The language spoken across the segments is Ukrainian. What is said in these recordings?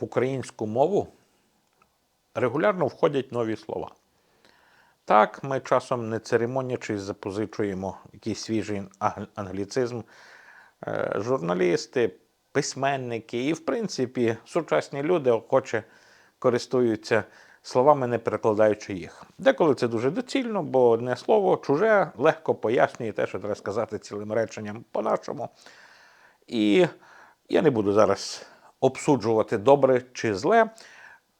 в українську мову регулярно входять нові слова. Так, ми часом не церемонячись запозичуємо якийсь свіжий англіцизм. Е, Журналісти, письменники і, в принципі, сучасні люди охоче користуються словами, не перекладаючи їх. Деколи це дуже доцільно, бо одне слово чуже легко пояснює те, що треба сказати цілим реченням по-нашому. І я не буду зараз обсуджувати добре чи зле.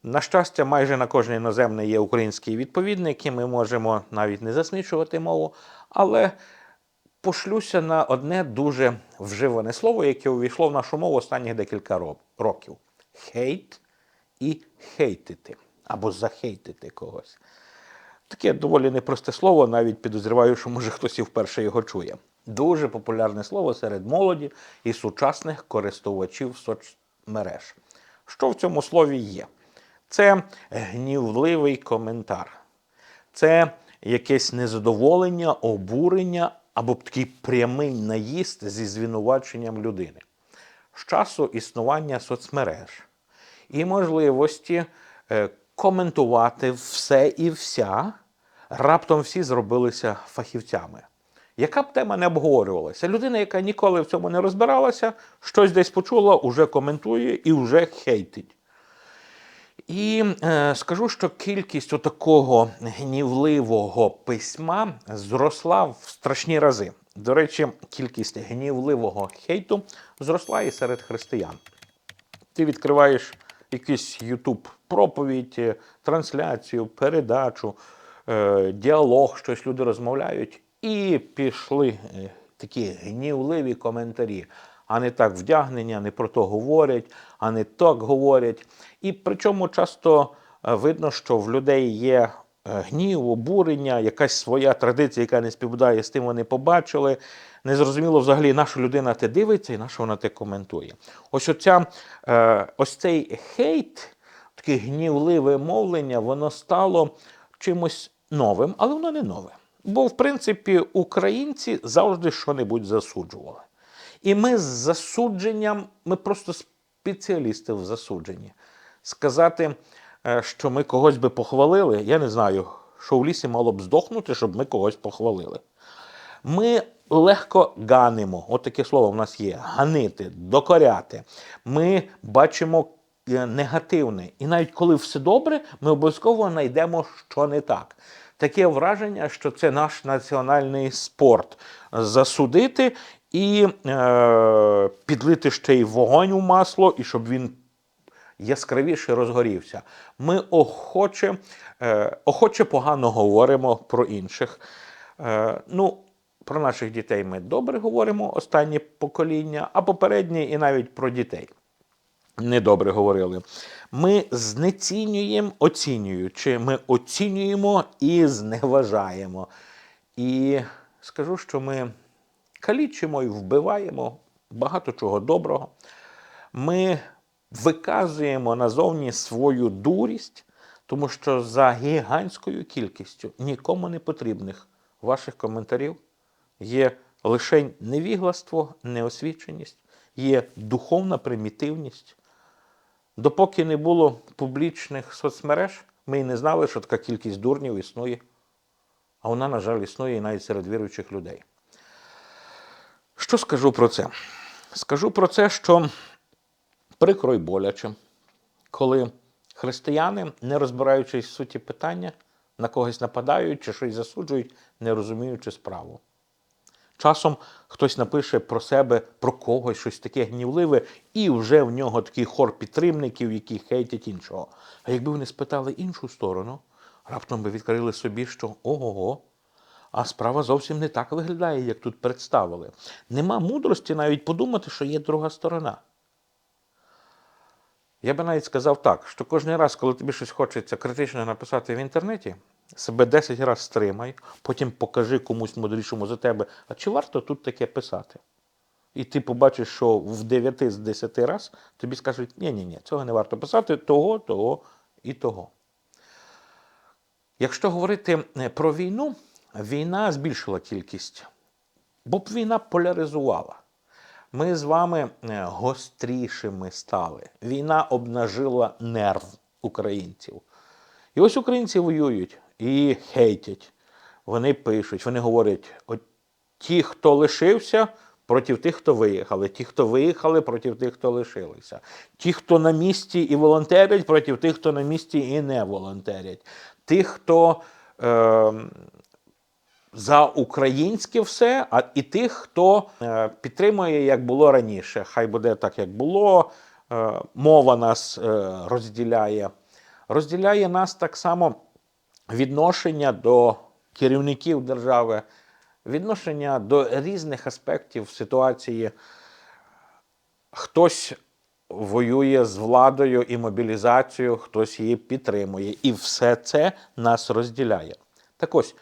На щастя, майже на кожній іноземний є український відповідник, і ми можемо навіть не засмічувати мову, але пошлюся на одне дуже вживане слово, яке увійшло в нашу мову останніх декілька років: хейт і хейтити або захейтити когось. Таке доволі непросте слово, навіть підозрюваю, що може хтось і вперше його чує. Дуже популярне слово серед молоді і сучасних користувачів соцмереж. Що в цьому слові є? Це гнівливий коментар, це якесь незадоволення, обурення або такий прямий наїзд зі звинуваченням людини. З часу існування соцмереж і можливості е, коментувати все і вся, раптом всі зробилися фахівцями. Яка б тема не обговорювалася? Людина, яка ніколи в цьому не розбиралася, щось десь почула, уже коментує і вже хейтить. І е, скажу, що кількість отакого гнівливого письма зросла в страшні рази. До речі, кількість гнівливого хейту зросла і серед християн. Ти відкриваєш якийсь YouTube проповідь, е, трансляцію, передачу, е, діалог, щось люди розмовляють, і пішли е, такі гнівливі коментарі. А не так вдягнені, а не про то говорять, а не так говорять. І причому часто е, видно, що в людей є е, гнів, обурення, якась своя традиція, яка не співпадає з тим, вони побачили. Незрозуміло взагалі, наша людина те дивиться і на вона те коментує. Ось оця, ось цей хейт, таке гнівливе мовлення, воно стало чимось новим, але воно не нове. Бо, в принципі, українці завжди що-небудь засуджували. І ми з засудженням, ми просто спеціалісти в засудженні. Сказати, е, що ми когось би похвалили, я не знаю, що в лісі мало б здохнути, щоб ми когось похвалили. Ми легко ганимо. От таке слово в нас є: ганити, докоряти. Ми бачимо е, негативне. І навіть коли все добре, ми обов'язково знайдемо, що не так. Таке враження, що це наш національний спорт засудити і е, підлити ще й вогонь у масло, і щоб він яскравіше розгорівся. Ми охоче, е, охоче погано говоримо про інших. Е, ну, про наших дітей ми добре говоримо, останнє покоління, а попередні і навіть про дітей. Недобре говорили. Ми знецінюємо, оцінюючи, ми оцінюємо і зневажаємо. І скажу, що ми калічимо і вбиваємо багато чого доброго. Ми виказуємо назовні свою дурість, тому що за гігантською кількістю нікому не потрібних ваших коментарів є лише невігластво, неосвіченість, є духовна примітивність. Допоки не було публічних соцмереж, ми й не знали, що така кількість дурнів існує. А вона, на жаль, існує і навіть серед віруючих людей. Що скажу про це? Скажу про це, що прикро й боляче, коли християни, не розбираючись в суті питання, на когось нападають чи щось засуджують, не розуміючи справу. Часом хтось напише про себе, про когось щось таке гнівливе, і вже в нього такий хор підтримників, які хейтять іншого. А якби вони спитали іншу сторону, раптом би відкрили собі, що ого-го, а справа зовсім не так виглядає, як тут представили. Нема мудрості навіть подумати, що є друга сторона. Я би навіть сказав так, що кожен раз, коли тобі щось хочеться критично написати в інтернеті, себе 10 разів стримай, потім покажи комусь мудрішому за тебе, а чи варто тут таке писати? І ти побачиш, що в 9 з 10 раз тобі скажуть, ні ні ні цього не варто писати, того, того і того. Якщо говорити е, про війну, війна збільшила кількість, бо б війна поляризувала. Ми з вами е, гострішими стали. Війна обнажила нерв українців. І ось українці воюють і хейтять. Вони пишуть, вони говорять: от ті, хто лишився, проти тих, хто виїхали, ті, хто виїхали, проти тих, хто лишилися. Ті, хто на місці і волонтерять, проти тих, хто на місці і не волонтерять. Тих, хто е, за українське все, а і тих, хто е, підтримує, як було раніше. Хай буде так, як було. Е, мова нас е, розділяє. Розділяє нас так само відношення до керівників держави, відношення до різних аспектів ситуації. Хтось воює з владою і мобілізацією, хтось її підтримує. І все це нас розділяє. Так ось,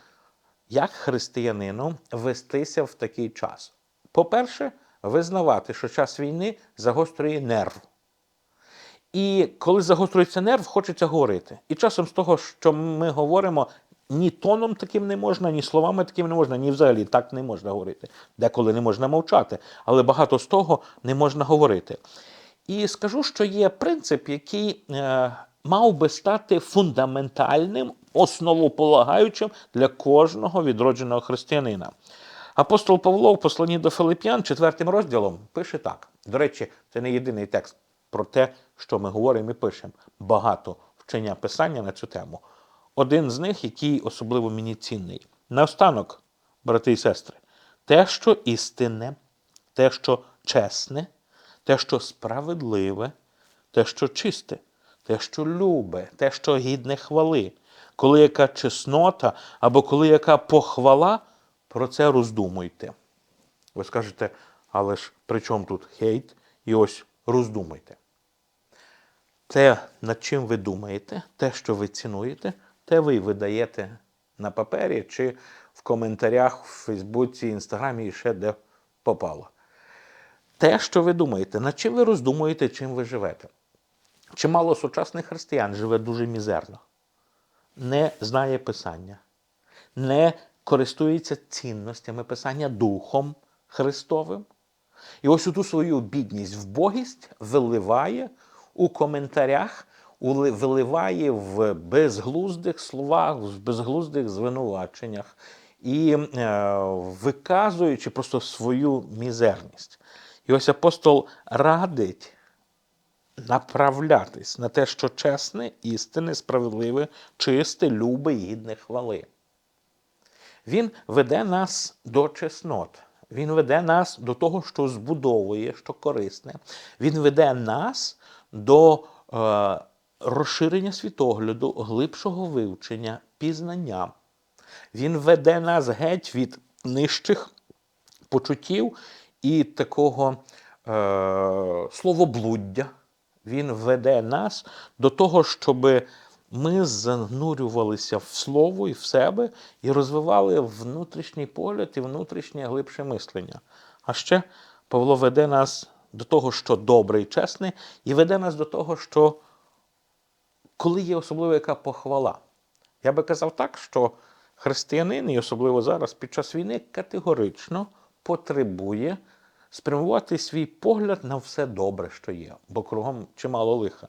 як християнину вестися в такий час? По-перше, визнавати, що час війни загострює нерв. І коли загострюється нерв, хочеться говорити. І часом з того, що ми говоримо, ні тоном таким не можна, ні словами таким не можна, ні взагалі так не можна говорити. Деколи не можна мовчати, але багато з того не можна говорити. І скажу, що є принцип, який е, мав би стати фундаментальним, основополагаючим для кожного відродженого християнина. Апостол Павло в посланні до Филип'ян, четвертим розділом, пише так. До речі, це не єдиний текст про те, що ми говоримо і пишемо. Багато вчення писання на цю тему. Один з них, який особливо мені цінний. Наостанок, брати і сестри, те, що істинне, те, що чесне, те, що справедливе, те, що чисте, те, що любе, те, що гідне хвали, коли яка чеснота або коли яка похвала, про це роздумуйте. Ви скажете, але ж при чому тут хейт? І ось роздумуйте. Те, над чим ви думаєте, те, що ви цінуєте, те ви видаєте на папері чи в коментарях в Фейсбуці, Інстаграмі і ще де попало. Те, що ви думаєте, над чим ви роздумуєте, чим ви живете. Чимало сучасних християн живе дуже мізерно, не знає Писання, не користується цінностями Писання Духом Христовим. І ось ту свою бідність в богість виливає у коментарях, виливає в безглуздих словах, в безглуздих звинуваченнях і е, виказуючи просто свою мізерність. І ось апостол радить направлятись на те, що чесне, істинне, справедливе, чисте, любе гідне хвали. Він веде нас до чеснот. Він веде нас до того, що збудовує, що корисне. Він веде нас до е, розширення світогляду, глибшого вивчення, пізнання. Він веде нас геть від нижчих почуттів і такого е, словоблуддя. Він веде нас до того, щоб ми занурювалися в слово і в себе і розвивали внутрішній погляд і внутрішнє глибше мислення. А ще Павло веде нас до того, що добре і чесне, і веде нас до того, що коли є особливо яка похвала. Я би казав так, що християнин, і особливо зараз під час війни, категорично потребує спрямувати свій погляд на все добре, що є, бо кругом чимало лиха.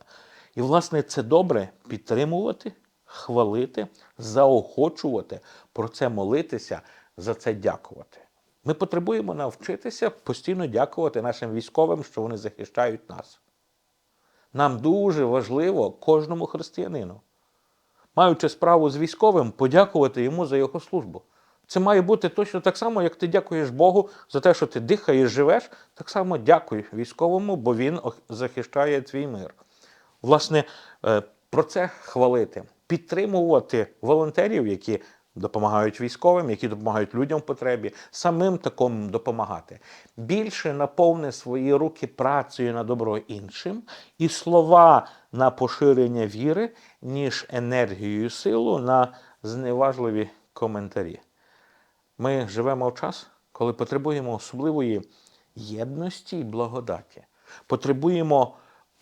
І, власне, це добре підтримувати, хвалити, заохочувати, про це молитися, за це дякувати. Ми потребуємо навчитися постійно дякувати нашим військовим, що вони захищають нас. Нам дуже важливо кожному християнину, маючи справу з військовим, подякувати йому за його службу. Це має бути точно так само, як ти дякуєш Богу за те, що ти дихаєш, живеш. Так само дякуй військовому, бо він захищає твій мир. Власне, е, про це хвалити, підтримувати волонтерів, які допомагають військовим, які допомагають людям в потребі, самим такому допомагати. Більше наповни свої руки працею на добро іншим і слова на поширення віри, ніж енергію і силу на зневажливі коментарі. Ми живемо в час, коли потребуємо особливої єдності і благодаті. Потребуємо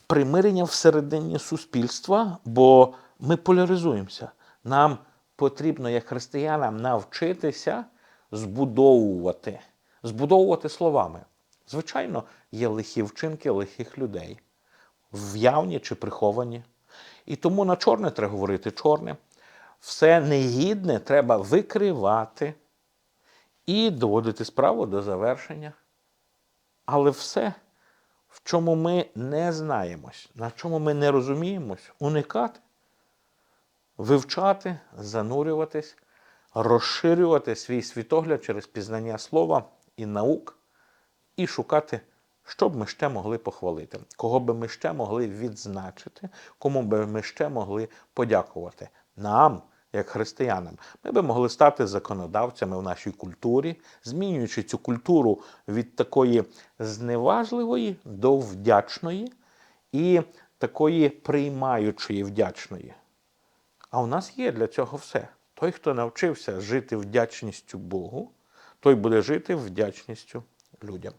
примирення всередині суспільства, бо ми поляризуємося. Нам потрібно, як християнам, навчитися збудовувати, збудовувати словами. Звичайно, є лихі вчинки лихих людей, в'явні чи приховані. І тому на чорне треба говорити чорне. Все негідне треба викривати і доводити справу до завершення. Але все, в чому ми не знаємось, на чому ми не розуміємось, уникати, вивчати, занурюватись, розширювати свій світогляд через пізнання слова і наук, і шукати, що б ми ще могли похвалити, кого би ми ще могли відзначити, кому би ми ще могли подякувати. Нам, як християнам, ми би могли стати законодавцями в нашій культурі, змінюючи цю культуру від такої зневажливої до вдячної і такої приймаючої вдячної. А у нас є для цього все. Той, хто навчився жити вдячністю Богу, той буде жити вдячністю людям.